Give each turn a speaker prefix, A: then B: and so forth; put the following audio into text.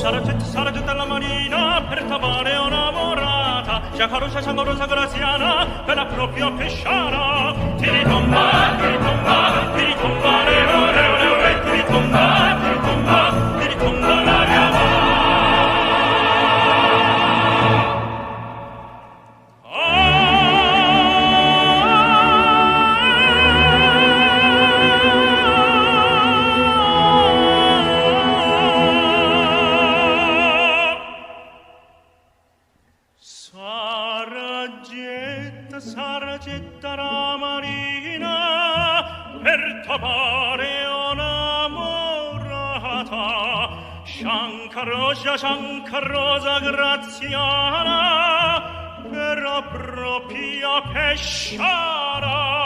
A: Sarà sarà tutta la marina per trovare una morata. Giacarosa, sangorosa, graziana, per la propria pesciara. Ti ritomba, Sargetta, sargetta ramarina, per topare un'amorata, Sciancarosa, sciancarosa graziana, per propria pesciara.